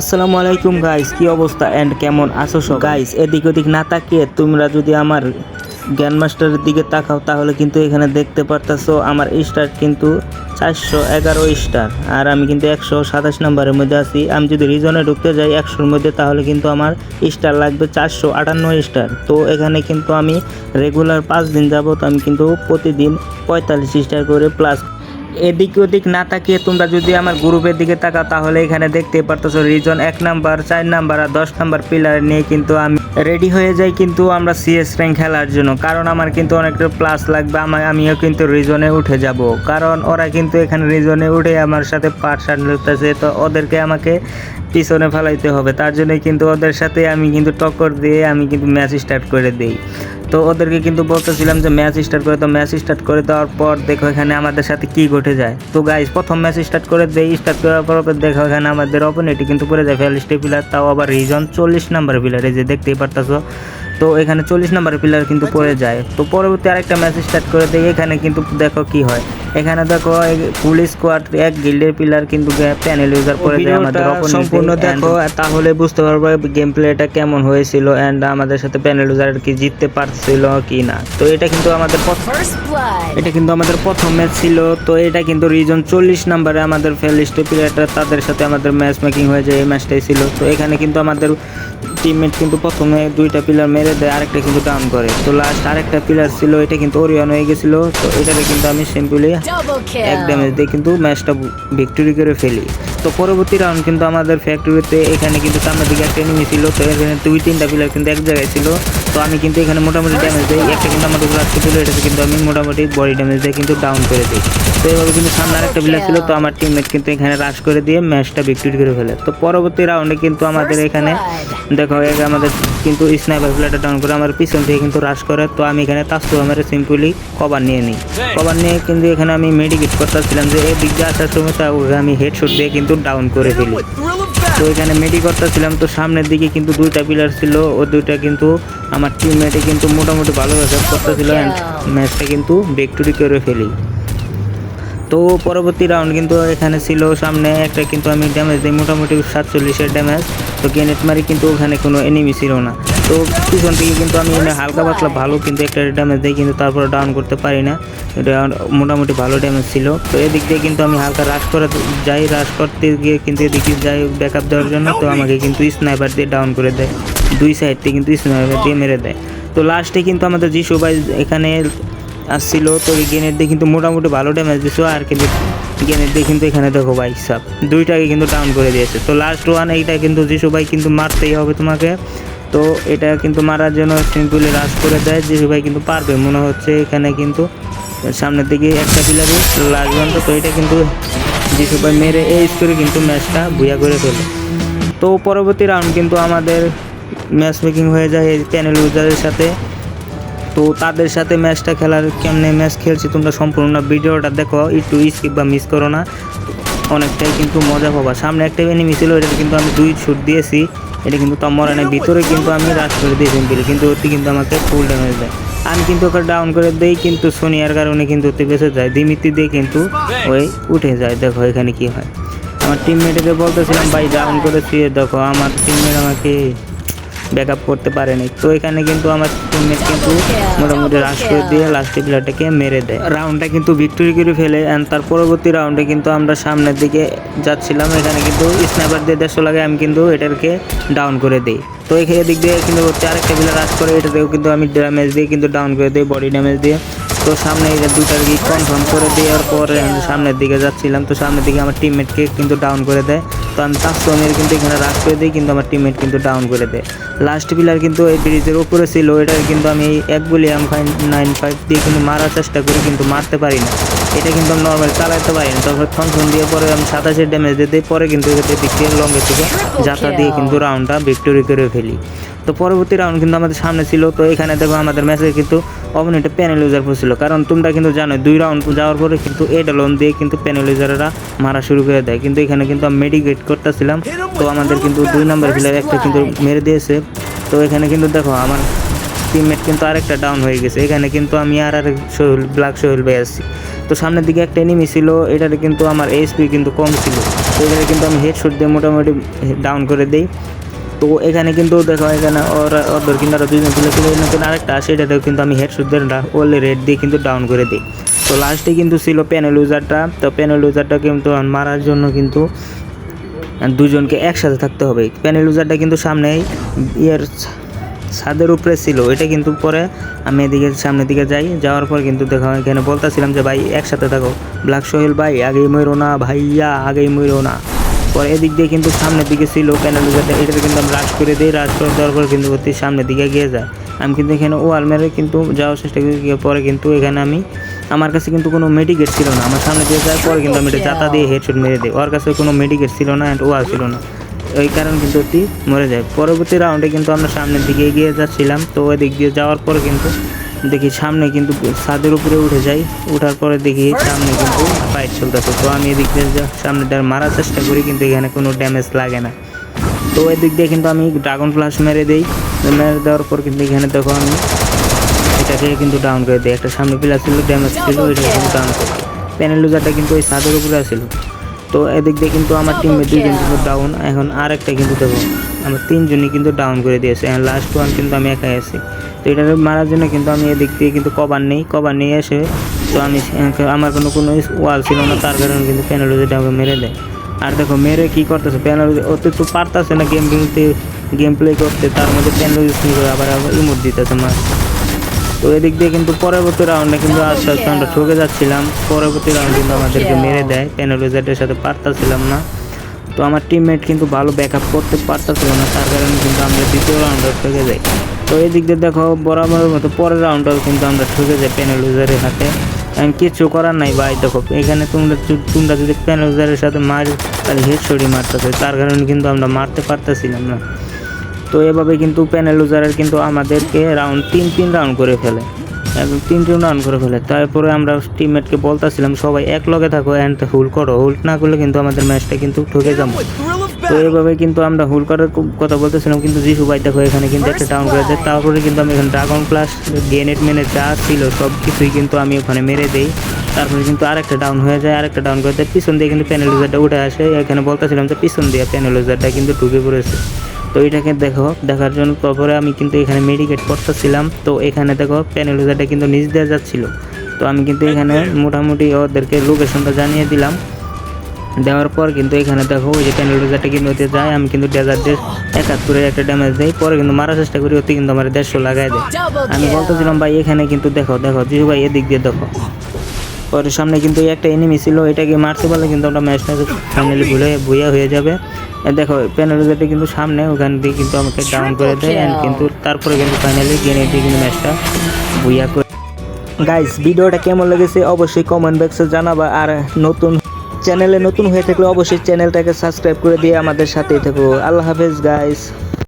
আসসালামু আলাইকুম গাইস কি অবস্থা এন্ড কেমন আছো সব? গাইস এদিক ওদিক না তাকিয়ে তোমরা যদি আমার জ্ঞান মাস্টারের দিকে তাকাও, তাহলে কিন্তু এখানে দেখতে পারতাছো আমার স্টার কিন্তু চারশো এগারো স্টার আর আমি কিন্তু একশো সাতাশ নাম্বারের মধ্যে আছি। আমি যদি রিজনে ঢুকতে যাই একশোর মধ্যে, তাহলে কিন্তু আমার স্টার লাগবে চারশো আটান্ন স্টার তো এখানে কিন্তু আমি রেগুলার পাঁচ দিন যাবত আমি কিন্তু প্রতিদিন পঁয়তাল্লিশ স্টার করে প্লাস এদিক ওদিক না তাকিয়ে তোমরা যদি আমার গ্রুপের দিকে তাকাও, তাহলে এখানে দেখতে পারতেছো রিজন এক নাম্বার, চার নাম্বার আর দশ নাম্বার পিলার নিয়ে কিন্তু আমি রেডি হয়ে যাই কিন্তু আমরা সিএস র্যাঙ্ক খেলার জন্য। কারণ আমার কিন্তু অনেকটা প্লাস লাগবে, আমার আমিও কিন্তু রিজনে উঠে যাব। কারণ ওরা কিন্তু এখানে রিজনে উঠে আমার সাথে পার্ট সারতেছে তো ওদেরকে আমাকে পিছনে ফেলাইতে হবে। তার জন্যই কিন্তু ওদের সাথে আমি কিন্তু টক্কর দিয়ে আমি কিন্তু ম্যাচ স্টার্ট করে দিই। তো ওদেরকে কিন্তু বলতেছিলাম যে ম্যাচ স্টার্ট করে তো ম্যাচ স্টার্ট করে দেওয়ার পর দেখো এখানে আমাদের সাথে কি ঘটে যায়। তো গাইজ প্রথম ম্যাচ স্টার্ট করে দেই স্টার্ট করার পর দেখো এখানে আমাদের অপোনেটি কিন্তু পড়ে যায় ফেলিস্টে প্লেয়ার তাও আবার রিজন চল্লিশ নাম্বার প্লেয়ার এই যে দেখতেই পারতাছো। তো এখানে চল্লিশ নাম্বার প্লেয়ার কিন্তু পড়ে যায়। তো পরবর্তী আরেকটা ম্যাচ স্টার্ট করে দেই এখানে কিন্তু দেখো কি হয়। এখানে দেখো পুলিশ স্কোয়াড এক গিল্ডের পিলার কিন্তু প্যানেল ইউজার করে দেয় আমাদের সম্পূর্ণ দেখো তাহলে বুঝতে পারব গেম প্লেটা কেমন হয়েছিল এন্ড আমাদের সাথে প্যানেল ইউজার কি জিততে পারছিল কি না। তো এটা কিন্তু আমাদের প্রথম এটা কিন্তু আমাদের প্রথম ম্যাচ ছিল। তো এটা কিন্তু রিজন চল্লিশ নাম্বারে আমাদের ফেলিস্টে প্লেয়ারটা তাদের সাথে আমাদের ম্যাচ মেকিং হয়ে যায় এই ম্যাচটাই ছিল। তো এখানে কিন্তু আমাদের টিমমেট কিন্তু প্রথমে দুইটা পিলার মেরে দেয় আরেকটা কিন্তু ডাউন করে। তো লাস্ট আরেকটা পিলার ছিল এটা কিন্তু ওরিয়ন হয়ে গেছিল তো এটাকে কিন্তু আমি সিম্পলি এক ড্যামেজ দিয়ে কিন্তু ম্যাচটা ভিক্টোরি করে ফেলি। তো পরবর্তী রাউন্ড কিন্তু আমাদের ফ্যাক্টরিতে এখানে কিন্তু সামনের দিকে একটা এনিমি ছিল তো এখানে দুই তিনটা পিলার কিন্তু এক জায়গায় ছিল। তো আমি কিন্তু এখানে মোটামুটি ড্যামেজ দিই। একটা কিন্তু আমাদের আসতে ছিল এটাতে কিন্তু আমি মোটামুটি বডি ড্যামেজ দিয়ে কিন্তু ডাউন করে দিই। তো এইভাবে কিন্তু সামনে আরেকটা পিলার ছিল তো আমার টিমমেট কিন্তু এখানে রাশ করে দিয়ে ম্যাচটা ভিক্টোরি করে ফেলে। তো পরবর্তী রাউন্ডে কিন্তু আমাদের এখানে দেখো আমাদের কিন্তু স্নাইপার প্লেয়ারটা ডাউন করে আমার পিছন থেকে কিন্তু রাশ করে। তো আমি এখানে তাস্তু আমার সিম্পলি কভার নিয়ে নিই। কভার নিয়ে কিন্তু এখানে আমি মেডিকেট করতেছিলাম যে এই দিক দিয়ে আসার সময় তা ওকে আমি হেডশট দিয়ে কিন্তু ডাউন করে ফেলি তো এখানে মেডি করতেছিলাম তো সামনের দিকে কিন্তু দুইটা পিলার ছিল ও দুইটা কিন্তু আমার টিমমেটে কিন্তু মোটামুটি ভালো ভালোভাবে করতেছিল অ্যান্ড ম্যাচটা কিন্তু ভিক্টোরি করে ফেলি। তো পরবর্তী রাউন্ড কিন্তু এখানে ছিল সামনে একটা কিন্তু আমি ড্যামেজ দিই মোটামুটি সাতচল্লিশের ড্যামেজ তো গ্রেনেড মারি কিন্তু ওখানে কোনো এনিমি ছিল না। তো পিছন থেকে কিন্তু আমি হালকা পাতলা ভালো কিন্তু একটা ড্যামেজ দিই কিন্তু তারপরে ডাউন করতে পারি না। এটা মোটামুটি ভালো ড্যামেজ ছিল। তো এদিক দিয়ে কিন্তু আমি হালকা রাশ করে যাই রাশ করতে গিয়ে কিন্তু এদিকে যাই ব্যাকআপ দেওয়ার জন্য। তো আমাকে কিন্তু স্নাইপার দিয়ে ডাউন করে দেয়। দুই সাইড থেকে কিন্তু স্নাইপার দিয়ে মেরে দেয়। তো লাস্টে কিন্তু আমাদের যিশু ভাই এখানে আসছিল। তো এই গ্রেনেড দিয়ে কিন্তু মোটামুটি ভালো ড্যামেজ দিছো আর কিন্তু গ্রেনেড দিয়ে কিন্তু এখানে দেখো ভাই সাপ দুইটাকে কিন্তু ডাউন করে দিয়েছে। তো লাস্ট ওয়ান এইটা কিন্তু যিশু ভাই কিন্তু মারতেই হবে তোমাকে। তো এটা কিন্তু মারার জন্য সিম্পলি রাশ করে দেয়। যিশু ভাই কিন্তু পারবে, মনে হচ্ছে এখানে কিন্তু সামনের দিকে একটা লাস্ট ওয়ান তো এটা কিন্তু যিশু ভাই মেরে এই স্কোরে কিন্তু ম্যাচটা বুয়া করে ফেলে তো পরবর্তী রাউন্ড কিন্তু আমাদের ম্যাচ মেকিং হয়ে যায় এই প্যানেল ইউজারের সাথে। তো তাদের সাথে ম্যাচটা খেলার কেমনে ম্যাচ খেলছি তোমরা সম্পূর্ণ ভিডিওটা দেখো, একটু স্কিপ বা মিস করো না। অনেকটাই কিন্তু মজা পাবা। সামনে একটা এনিমি ছিল এটা কিন্তু আমি দুই শুট দিয়েছি। এটা কিন্তু তোমার এনে ভিতরে কিন্তু আমি রাশ করে দিয়ে সিম্পল কিন্তু ওতে কিন্তু আমাকে ফুল ড্যামেজ দেয়। আমি কিন্তু ওকে ডাউন করে দেই, কিন্তু সোনিয়ার কারণে কিন্তু ওতে বেঁচে যায়। দিমিতি দিয়ে কিন্তু ওই উঠে যায়। দেখো এখানে কি হয়। আমার টিমমেটকে বলতেছিলাম, ভাই ডাউন করে দিয়ে দেখো, আমার টিমমেট আমাকে ব্যাক আপ করতে পারেনি। তো এখানে কিন্তু আমার টিমমেট কিন্তু মোটামুটি রাশ করে দিয়ে লাস্ট প্লেয়ারটাকে মেরে দেয়। রাউন্ডটা কিন্তু ভিক্টোরি করে ফেলে অ্যান্ড তার পরবর্তী রাউন্ডে কিন্তু আমরা সামনের দিকে যাচ্ছিলাম। এখানে কিন্তু স্নাইপার দিয়ে দেড়শো লাগে, আমি কিন্তু এটাকে ডাউন করে দিই। তো এখানে দিক দিয়ে কিন্তু আরেকটা প্লেয়ার রাশ করে, এটাতেও কিন্তু আমি ড্যামেজ দিয়ে কিন্তু ডাউন করে দিই বডি ড্যামেজ দিয়ে। তো সামনে দুটার কনফার্ম করে দেওয়ার পরে আমি সামনের দিকে যাচ্ছিলাম। তো সামনের দিকে আমার টিমমেটকে কিন্তু ডাউন করে দেয়। তো আমি কাস্টমের কিন্তু এখানে রাশ করে দিই কিন্তু আমার টিমমেট কিন্তু ডাউন করে দেয়। লাস্ট পিলার কিন্তু এই ব্রিজের উপরে ছিল এটা কিন্তু আমি এক বলি এম নাইন ফাইভ দিয়ে কিন্তু মারার চেষ্টা করি, কিন্তু মারতে পারি না। এটা কিন্তু আমি নর্মাল চালাইতে পারি না। তখন থনথন দিয়ে পরে আমি সাতাশের ড্যামেজ দিতে পরে কিন্তু এটাতে দিক থেকে লঙ্গের থেকে যাতা দিয়ে কিন্তু রাউন্ডটা ভিক্টোরি করে ফেলি। তো পরবর্তী রাউন্ড কিন্তু আমাদের সামনে ছিল। তো এখানে দেখো আমাদের ম্যাচে কিন্তু অপোনেন্টে প্যানেল ইউজার পড়ছিল। কারণ তোমরা কিন্তু জানো দুই রাউন্ড যাওয়ার পরে কিন্তু এটা লোন দিয়ে কিন্তু প্যানেল ইউজাররা মারা শুরু করে দেয়। কিন্তু এখানে কিন্তু আমি মেডিকেট করতেছিলাম। তো আমাদের কিন্তু দুই নম্বর প্লেয়ার একটা কিন্তু মেরে দিয়েছে। তো এখানে কিন্তু দেখো আমার টিমমেট কিন্তু আরেকটা ডাউন হয়ে গেছে। এখানে কিন্তু আমি আর আরেক সোহেল, ব্ল্যাক সোহেল ভাই আসছি তো সামনের দিকে একটা এনিমি ছিল এটাতে কিন্তু আমার এইচপি কিন্তু কম ছিল। তো এখানে কিন্তু আমি হেডশট দিয়ে মোটামুটি ডাউন করে দিই। তো এখানে কিন্তু দেখো, এখানে ওদের কিন্তু আরও দুজন তুলে কিন্তু নতুন আরেকটা আসে এটাতেও কিন্তু আমি হেডশট দিয়ে ওলে রেড দিয়ে কিন্তু ডাউন করে দিই। তো লাস্টে কিন্তু ছিল প্যানেল ইউজারটা তো প্যানেল ইউজারটা কিন্তু মারার জন্য কিন্তু দুজনকে একসাথে থাকতে হবে। প্যানেল ইউজারটা কিন্তু সামনেই, ইয়ের ছাদের উপরে ছিল এটা কিন্তু পরে আমি এদিকে সামনের দিকে যাই যাওয়ার পর কিন্তু দেখো এখানে বলতেছিলাম যে ভাই একসাথে থাকো। ব্ল্যাক সোহেল ভাই আগেই মরো না ভাইয়া আগেই মরো না। পরে এদিক দিয়ে কিন্তু সামনের দিকে ছিল ইউজারটা এটাতে কিন্তু আমি রাশ করে দিই রাশ করে দেওয়ার পর কিন্তু অতি সামনের দিকে গিয়ে যায়। আমি কিন্তু এখানে ওয়াল মেরে কিন্তু যাওয়ার চেষ্টা করি পরে কিন্তু এখানে আমি আমার কাছে কিন্তু কোনো মেডিকেট ছিল না। আমার সামনে দিয়ে যাওয়ার পরে কিন্তু আমি এটা জাতা দিয়ে হেডশট মেরে দিই। ওর কাছে কোনো মেডিকেট ছিল না অ্যান্ড ওয়াল ছিল না। ওই কারণে কিন্তু অতি মরে যায়। পরবর্তী রাউন্ডে কিন্তু আমরা সামনের দিকে এগিয়ে যাচ্ছিলাম। তো ওই দিক দিয়ে যাওয়ার পরে কিন্তু দেখি সামনে কিন্তু ছাদের উপরে উঠে যাই। ওঠার পরে দেখি সামনে কিন্তু ফাইট চলতেছে। তো আমি এদিক দিয়ে সামনেটা মারার চেষ্টা করি, কিন্তু এখানে কোনো ড্যামেজ লাগে না। তো এদিক দিয়ে কিন্তু আমি ড্রাগন ফ্লাশ মেরে দিই। মেরে দেওয়ার পর কিন্তু এখানে দেখো আমি এটাকে কিন্তু ডাউন করে দিই। একটা সামনে প্লাস ছিল ড্যামেজ ছিল, ওইটা কিন্তু ডাউন করে প্যানেল লুজারটা কিন্তু ওই ছাদের উপরে আসছিল তো এদিক দিয়ে কিন্তু আমার টিমে দুইজন কিন্তু ডাউন এখন আর একটা কিন্তু দেখো আমার তিনজনই কিন্তু ডাউন করে দিয়েছে, এখন লাস্ট ওয়ান কিন্তু আমি একাই আছি। তো এটা মারার জন্য কিন্তু আমি এদিক দিয়ে কিন্তু কভার নেই কভার নিয়ে এসে তো আমি আমার কোনো কোনো ওয়াল ছিল না, তার কারণে কিন্তু প্যানেল লুজারটা আমাকে মেরে দেয়। আর দেখো, মেরে কি করতেছে? প্যানেল ওতে তো পারতেছে না গেম গেমতে গেম প্লে করতে, তার মধ্যে করে আবার আবার ইমোট দিতেছে মার তো এদিক দিয়ে কিন্তু পরবর্তী রাউন্ডে কিন্তু আস্তে আমরা ঠকে যাচ্ছিলাম। পরবর্তী রাউন্ড কিন্তু আমাদেরকে মেরে দেয়। প্যানেলোজারের সাথে পারতাছিলাম না। তো আমার টিমমেট কিন্তু ভালো ব্যাক আপ করতে পারতাছিল না। তার কারণে কিন্তু আমরা দ্বিতীয় রাউন্ডে ঠকে যাই। তো এদিক দিয়ে দেখো বরাবরের মতো পরের রাউন্ডটাও কিন্তু আমরা ঠকে যাই প্যানেলোজারের হাতে। কিছু করার নাই ভাই, দেখো। এখানে তোমরা তোমরা যদি প্যানেলোজারের সাথে মার, তাহলে হেডশটই মারতেছে। তার কারণে কিন্তু আমরা মারতে পারতেছিলাম না। তো এভাবে কিন্তু প্যানেল ইউজারের কিন্তু আমাদেরকে রাউন্ড তিন তিন রাউন্ড করে ফেলে। একদম তিন তিন রাউন্ড করে ফেলে। তারপরে আমরা টিমমেটকে বলতেছিলাম, সবাই এক লগে থাকো অ্যান্ড হুল করো। হুল না করলে কিন্তু আমাদের ম্যাচটা কিন্তু ঠকে যাব। তো এইভাবে কিন্তু আমরা হুল করার কথা বলতেছিলাম, কিন্তু জিসু ভাই দেখো এখানে কিন্তু একটা ডাউন করে দেয় তারপরে কিন্তু আমি এখানে ড্রাগন প্লাস গ্রেনেড মেনে যা ছিল সব কিছুই কিন্তু আমি ওখানে মেরে দেই। তারপরে কিন্তু আরেকটা ডাউন হয়ে যায়, আরেকটা ডাউন করে দেয়। পিছন দিয়ে কিন্তু প্যানেলিজারটা উঠে আসে। এখানে বলতেছিলাম যে পিছন দিয়ে প্যানেলিজারটা কিন্তু ঢুকে পড়েছে। তো এটাকে দেখো দেখার জন্য তারপরে আমি কিন্তু এখানে মেডিকেট করতেছিলাম। তো এখানে দেখো প্যানেলিজারটা কিন্তু নিচ দেওয়া যাচ্ছিল। তো আমি কিন্তু এখানে মোটামুটি ওদেরকে লোকেশনটা জানিয়ে দিলাম। দেওয়ার পর কিন্তু এখানে দেখো ওই যে প্যানেল কিন্তু ওতে যায় আমি কিন্তু ডেজার্ট দিয়ে একাত্তরের একটা ড্যামেজ দেয় পরে কিন্তু মারার চেষ্টা করি ওতে কিন্তু আমার দেড়শো লাগাই দেয়। আমি বলতেছিলাম ভাই এখানে কিন্তু দেখো দেখো জিজু ভাই এদিক দিয়ে দেখো। পরে সামনে কিন্তু একটা এনিমি ছিল এটাকে মারতে পারলে কিন্তু আমরা ম্যাচটা ফাইনালি ভুলে ভুইয়া হয়ে যাবে। দেখো প্যানেলিজারটা কিন্তু সামনে ওখান দিয়ে কিন্তু আমাকে ডাউন করে দেয় অ্যান্ড কিন্তু তারপরে কিন্তু ফাইনালি গেনে দিয়ে কিন্তু ম্যাচটা বুইয়া করে গাইস ভিডিওটা কেমন লেগেছে অবশ্যই কমেন্ট বক্সে জানাবা আর নতুন চ্যানেলে নতুন হয়ে থাকলে অবশ্যই চ্যানেলটাকে সাবস্ক্রাইব করে দিয়ে আমাদের সাথেই থাকো। আল্লাহ হাফেজ গাইস